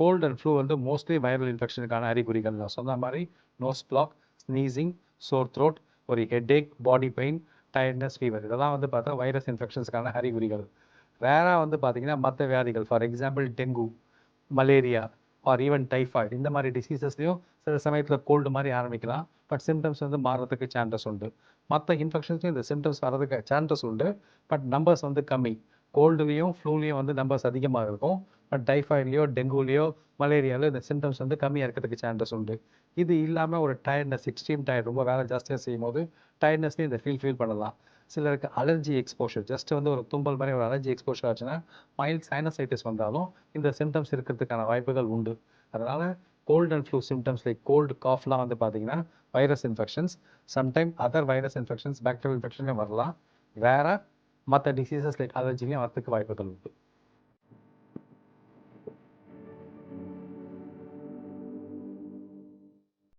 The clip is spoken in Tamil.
கோல்டு அண்ட் ஃப்ளூ வந்து மோஸ்ட்லி வைரல் இன்ஃபெக்ஷனுக்கான அறிகுறிகள் நான் சொன்ன மாதிரி nose block sneezing sore throat ஒரு headache body pain tiredness fever இதெல்லாம் வந்து பார்த்தா வைரஸ் இன்ஃபெக்ஷன்ஸ்க்கான அறிகுறிகள். ரேராக வந்து பார்த்தீங்கன்னா மற்ற வியாதிகள் for example dengue malaria or even typhoid இந்த மாதிரி டிசீசஸ்லையும் சில சமயத்தில் கோல்டு மாதிரி ஆரம்பிக்கலாம். பட் சிம்டம்ஸ் வந்து மாறுறதுக்கு சான்சஸ் உண்டு. மற்ற இன்ஃபெக்ஷன்ஸ்லையும் இந்த சிம்டம்ஸ் வர்றதுக்கு சான்சஸ் உண்டு. பட் நம்பர்ஸ் வந்து கம்மி. கோல்டுலேயும் ஃப்ளூலேயும் வந்து நம்பர்ஸ் அதிகமாக இருக்கும். பட் டைஃபாய்ட்லேயோ டெங்குலேயோ மலேரியாவிலோ இந்த சிம்டம்ஸ் வந்து கம்மியாக இருக்கிறதுக்கு சான்சஸ் உண்டு. இது இல்லாமல் ஒரு டயர்ட்னஸ் எக்ஸ்ட்ரீம் டயர்ட் ரொம்ப வேலை ஜாஸ்தியாக செய்யும் போது டயர்ட்னஸ்லேயும் இந்த ஃபீல் ஃபீல் பண்ணலாம். சிலருக்கு அலர்ஜி எக்ஸ்போஷர் ஜஸ்ட் வந்து ஒரு தும்பல் மாதிரி ஒரு அலர்ஜி எக்ஸ்போஷர் ஆச்சுன்னா மைல்ட் சைனசைட்டிஸ் வந்தாலும் இந்த சிம்டம்ஸ் இருக்கிறதுக்கான வாய்ப்புகள் உண்டு. அதனால் cold and flu symptoms like cold காஃப்லாம் வந்து பார்த்தீங்கன்னா virus infections sometime other virus infections bacterial இன்ஃபெக்ஷனே வரலாம். வேற மற்ற டிசீசஸ் லைக் அலர்ஜிலையும் வரத்துக்கு வாய்ப்புகள் உண்டு.